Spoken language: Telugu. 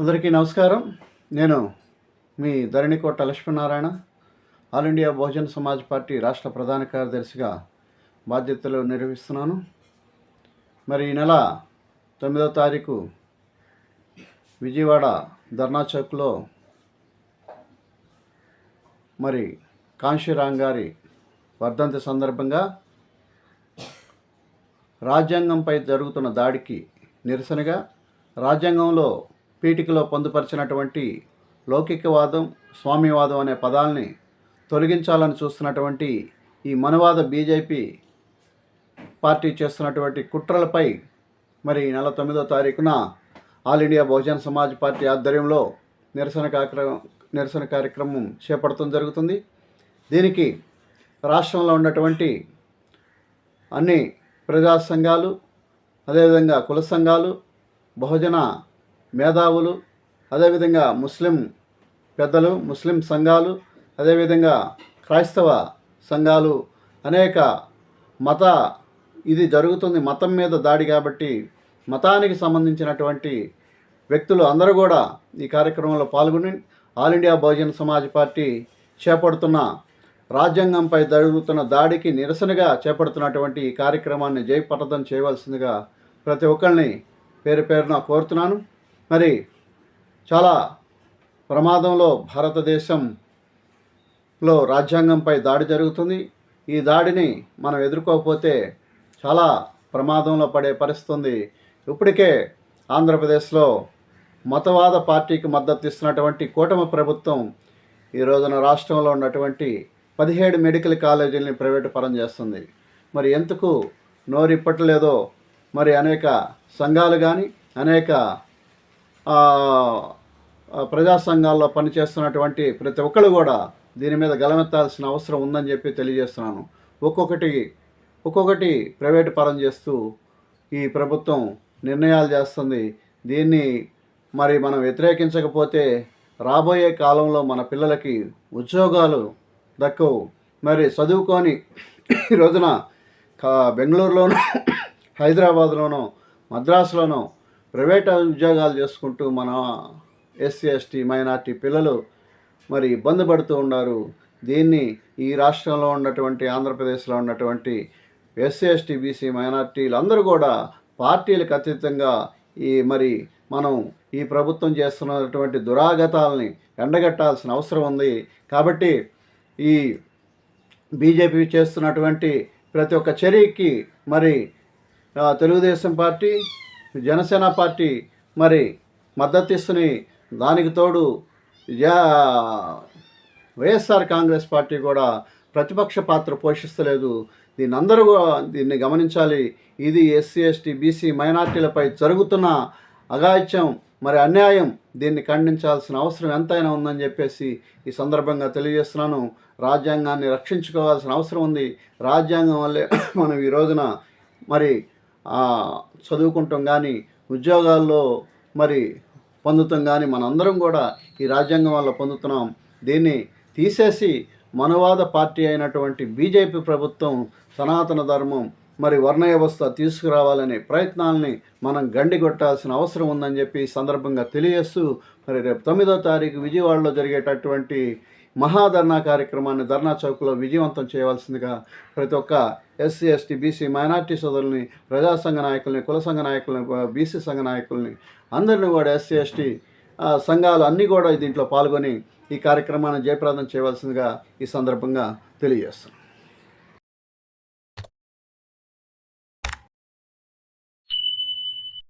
అందరికీ నమస్కారం. నేను మీ Dharanikota Lakshminarayana all India Bahujan Samaj Party రాష్ట్ర ప్రధాన కార్యదర్శిగా బాధ్యతలు నిర్వహిస్తున్నాను. మరి ఈ నెల తొమ్మిదవ తారీఖు విజయవాడ ధర్నా చౌక్లో మరి కాంశీరామ్ గారి వర్ధంతి సందర్భంగా రాజ్యాంగంపై జరుగుతున్న దాడికి నిరసనగా రాజ్యాంగంలో పీఠికలో పొందుపరిచినటువంటి లౌకికవాదం స్వామివాదం అనే పదాలని తొలగించాలని చూస్తున్నటువంటి ఈ మనవాద బీజేపీ పార్టీ చేస్తున్నటువంటి కుట్రలపై మరి నెల తొమ్మిదో తారీఖున all India Bahujan Samaj Party ఆధ్వర్యంలో నిరసన కార్యక్రమం నిరసన కార్యక్రమం చేపడటం జరుగుతుంది. దీనికి రాష్ట్రంలో ఉన్నటువంటి అన్ని ప్రజా సంఘాలు అదేవిధంగా కుల సంఘాలు బహుజన మేధావులు అదేవిధంగా ముస్లిం పెద్దలు ముస్లిం సంఘాలు అదేవిధంగా క్రైస్తవ సంఘాలు అనేక మత ఇది జరుగుతుంది మతం మీద దాడి కాబట్టి మతానికి సంబంధించినటువంటి వ్యక్తులు అందరూ కూడా ఈ కార్యక్రమంలో పాల్గొని all India Bahujan Samaj Party చేపడుతున్న రాజ్యాంగంపై జరుగుతున్న దాడికి నిరసనగా చేపడుతున్నటువంటి ఈ కార్యక్రమాన్ని జయప్రదం చేయవలసిందిగా ప్రతి ఒక్కరిని పేరు పేరున కోరుతున్నాను. మరి చాలా ప్రమాదంలో భారతదేశంలో రాజ్యాంగంపై దాడి జరుగుతుంది. ఈ దాడిని మనం ఎదుర్కోకపోతే చాలా ప్రమాదంలో పడే పరిస్థితి ఉంది ఇప్పటికే ఆంధ్రప్రదేశ్లో మతవాద పార్టీకి మద్దతు ఇస్తున్నటువంటి కూటమి ప్రభుత్వం ఈ రోజున రాష్ట్రంలో ఉన్నటువంటి పదిహేడు మెడికల్ కాలేజీలని ప్రైవేటు పరం చేస్తుంది. మరి ఎందుకు నోరిప్పట్లేదో మరి అనేక సంఘాలు కానీ అనేక ప్రజా సంఘాల్లో పనిచేస్తున్నటువంటి ప్రతి ఒక్కరు కూడా దీని మీద గలమెత్తాల్సిన అవసరం ఉందని చెప్పి తెలియజేస్తున్నాను. ఒక్కొక్కటి ఒక్కొక్కటి ప్రైవేటు పరం చేస్తూ ఈ ప్రభుత్వం నిర్ణయాలు చేస్తుంది. దీన్ని మరి మనం వ్యతిరేకించకపోతే రాబోయే కాలంలో మన పిల్లలకి ఉద్యోగాలు దక్కవు. మరి చదువుకొని ఈ రోజున కా- బెంగళూరులోనూ హైదరాబాద్లోనూ మద్రాసులోనూ ప్రైవేట్ ఉద్యోగాలు చేసుకుంటూ మన ఎస్సీ ఎస్టీ మైనార్టీ పిల్లలు మరి ఇబ్బంది పడుతూ ఉన్నారు. దీన్ని ఈ రాష్ట్రంలో ఉన్నటువంటి ఆంధ్రప్రదేశ్లో ఉన్నటువంటి ఎస్సీ ఎస్టీ బీసీ మైనార్టీలు అందరూ కూడా పార్టీలకు అతీతంగా ఈ మరి మనం ఈ ప్రభుత్వం చేస్తున్నటువంటి దురాగతాలని ఎండగట్టాల్సిన అవసరం ఉంది. కాబట్టి ఈ బీజేపీ చేస్తున్నటువంటి ప్రతి ఒక్క చర్యకి మరి తెలుగుదేశం పార్టీ జనసేన పార్టీ మరి మద్దతు ఇస్తుని దానికి తోడు వైఎస్ఆర్ కాంగ్రెస్ పార్టీ కూడా ప్రతిపక్ష పాత్ర పోషిస్తలేదు. దీన్ని అందరూ కూడా దీన్ని గమనించాలి. ఇది ఎస్సీ ఎస్టీ బీసీ మైనార్టీలపై జరుగుతున్న అగాయిత్యం మరి అన్యాయం. దీన్ని ఖండించాల్సిన అవసరం ఎంతైనా ఉందని చెప్పేసి ఈ సందర్భంగా తెలియజేస్తున్నాను. రాజ్యాంగాన్ని రక్షించుకోవాల్సిన అవసరం ఉంది. రాజ్యాంగం వల్లే మనం ఈ రోజున మరి చదువుకుంటాం కానీ ఉద్యోగాల్లో మరి పొందుతాం కానీ మనందరం కూడా ఈ రాజ్యాంగం వల్ల పొందుతున్నాం. దీన్ని తీసేసి మనవాద పార్టీ అయినటువంటి బీజేపీ ప్రభుత్వం సనాతన ధర్మం మరి వర్ణ వ్యవస్థ తీసుకురావాలనే ప్రయత్నాలని మనం గండిగొట్టాల్సిన అవసరం ఉందని చెప్పి సందర్భంగా తెలియజేస్తూ మరి రేపు తొమ్మిదో తారీఖు విజయవాడలో జరిగేటటువంటి మహాధర్నా కార్యక్రమాన్ని ధర్నా చౌక్లో విజయవంతం చేయవలసిందిగా ప్రతి ఒక్క ఎస్సీ ఎస్టీ బీసీ మైనార్టీ సోదరుల్ని ప్రజా సంఘ నాయకుల్ని కుల సంఘ నాయకుల్ని బీసీ సంఘ నాయకుల్ని అందరినీ కూడా ఎస్సీ ఎస్టీ సంఘాలు అన్నీ కూడా దీంట్లో పాల్గొని ఈ కార్యక్రమాన్ని జయప్రదం చేయవలసిందిగా ఈ సందర్భంగా తెలియజేస్తున్నాను